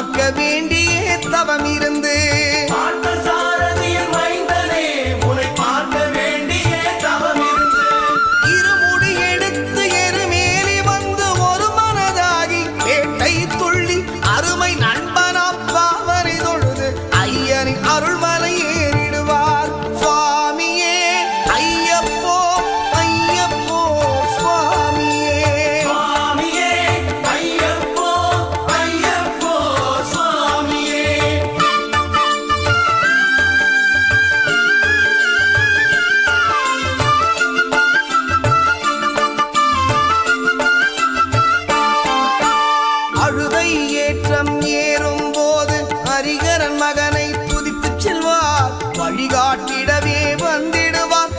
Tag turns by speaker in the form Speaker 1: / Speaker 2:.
Speaker 1: காக்க வேண்டிய தவம் இருந்து காத்திடவே வந்திடுவான்.